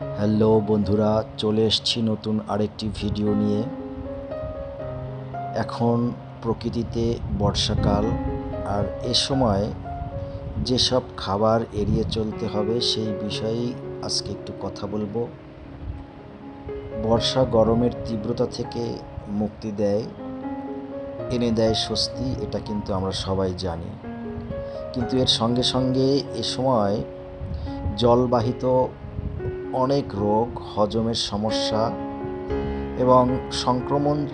Hello বন্ধুরা, চলে এসেছি নতুন আরেকটি ভিডিও নিয়ে। এখন প্রকৃতিতে বর্ষাকাল, আর এ সময় যেসব খাবার এড়িয়ে চলতে হবে সেই বিষয়েই আজকে একটু কথা বলব। বর্ষা গরমের তীব্রতা থেকে মুক্তি দেয়, এনে দেয় স্বস্তি, এটা কিন্তু আমরা সবাই জানি। কিন্তু এর সঙ্গে সঙ্গে এ সময় জলবাহিত অনেক রোগ, হজমের সমস্যা এবং সংক্রমণ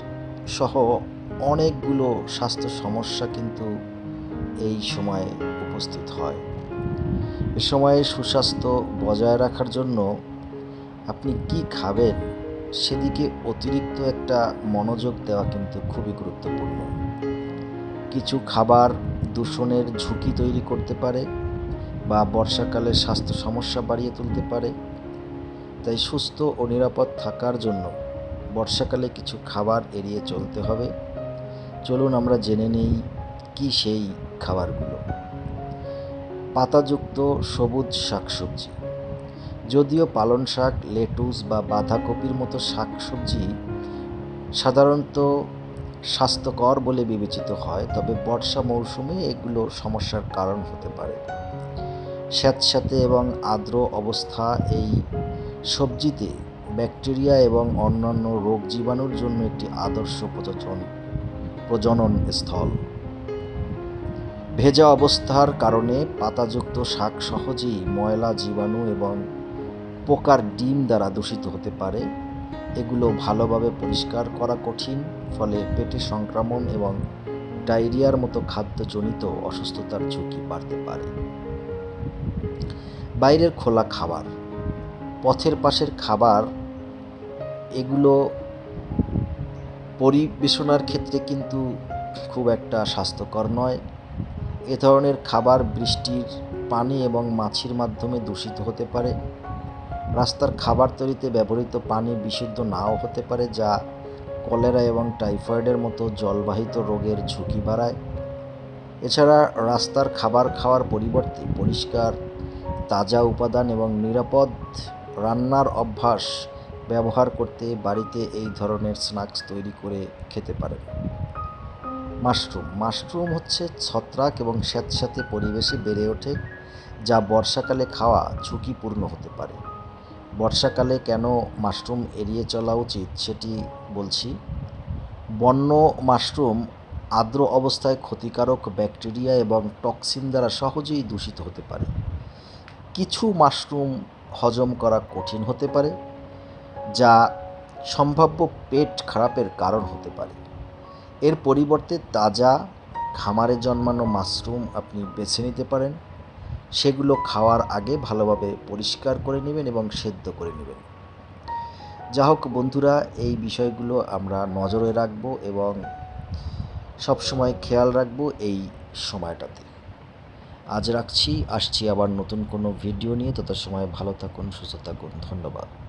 সহ অনেকগুলো স্বাস্থ্য সমস্যা কিন্তু এই সময়ে উপস্থিত হয়। এ সময়ে সুস্বাস্থ্য বজায় রাখার জন্য আপনি কি খাবেন সেদিকে অতিরিক্ত একটা মনোযোগ দেওয়া কিন্তু খুবই গুরুত্বপূর্ণ। কিছু খাবার দূষণের ঝুঁকি তৈরি করতে পারে বা বর্ষাকালে স্বাস্থ্য সমস্যা বাড়িয়ে তুলতে পারে। তাই সুস্থ ও নিরাপদ থাকার জন্য বর্ষাকালে কিছু খাবার এড়িয়ে চলতে হবে। চলুন আমরা জেনে নেই কি সেই খাবারগুলো। পাতাযুক্ত সবুজ শাকসবজি। যদিও পালং শাক, লেটুস বা বাঁধাকপির মতো শাকসবজি সাধারণত স্বাস্থ্যকর বলে বিবেচিত হয়, তবে বর্ষা মৌসুমে এগুলো সমস্যার কারণ হতে পারে। স্যাঁতস্যাঁতে এবং আর্দ্র অবস্থা এই সবজিতে ব্যাকটেরিয়া এবং অন্যান্য রোগ জীবাণুর জন্য একটি আদর্শ প্রযোজন প্রজনন স্থল। ভেজা অবস্থার কারণে পাতাযুক্ত শাক সহজেই ময়লা, জীবাণু এবং পোকার ডিম দ্বারা দূষিত হতে পারে। এগুলো ভালোভাবে পরিষ্কার করা কঠিন, ফলে পেটে সংক্রমণ এবং ডায়রিয়ার মতো খাদ্যজনিত অসুস্থতার ঝুঁকি বাড়তে পারে। বাইরের খোলা খাবার পথের পাশের খাবার, এগুলো পরিবেশনার ক্ষেত্রে কিন্তু খুব একটা স্বাস্থ্যকর নয়। এ ধরনের খাবার বৃষ্টির পানি এবং মাছির মাধ্যমে দূষিত হতে পারে। রাস্তার খাবার তৈরিতে ব্যবহৃত পানি বিশুদ্ধ নাও হতে পারে, যা কলেরা এবং টাইফয়েডের মতো জলবাহিত রোগের ঝুঁকি বাড়ায়। এছাড়া রাস্তার খাবার খাওয়ার পরিবর্তে পরিষ্কার, তাজা উপাদান এবং নিরাপদ রান্নার অভ্যাস ব্যবহার করতে বাড়িতে এই ধরনের স্ন্যাক্স তৈরি করে খেতে পারেন। মাশরুম। মাশরুম হচ্ছে ছত্রাক এবং স্যাঁতস্যাঁতে পরিবেশে বেড়ে ওঠে, যা বর্ষাকালে খাওয়া ঝুঁকিপূর্ণ হতে পারে। বর্ষাকালে কেন মাশরুম এড়িয়ে চলা উচিত সেটি বলছি। বন্য মাশরুম আর্দ্র অবস্থায় ক্ষতিকারক ব্যাকটেরিয়া এবং টক্সিন দ্বারা সহজেই দূষিত হতে পারে। কিছু মাশরুম হজম করা কঠিন হতে পারে, যা সম্ভাব্য পেট খারাপের কারণ হতে পারে। এর পরিবর্তে তাজা খামারে জন্মানো মাশরুম আপনি বেছে নিতে পারেন। সেগুলো খাওয়ার আগে ভালোভাবে পরিষ্কার করে নেবেন এবং সেদ্ধ করে নেবেন। যা হোক বন্ধুরা, এই বিষয়গুলো আমরা নজরে রাখব এবং সবসময় খেয়াল রাখব এই সময়টাতে। আজ রাখছি, আসছি আবার নতুন কোনো ভিডিও নিয়ে। তত সময় ভালো থাকুন, সুস্থ থাকুন। ধন্যবাদ।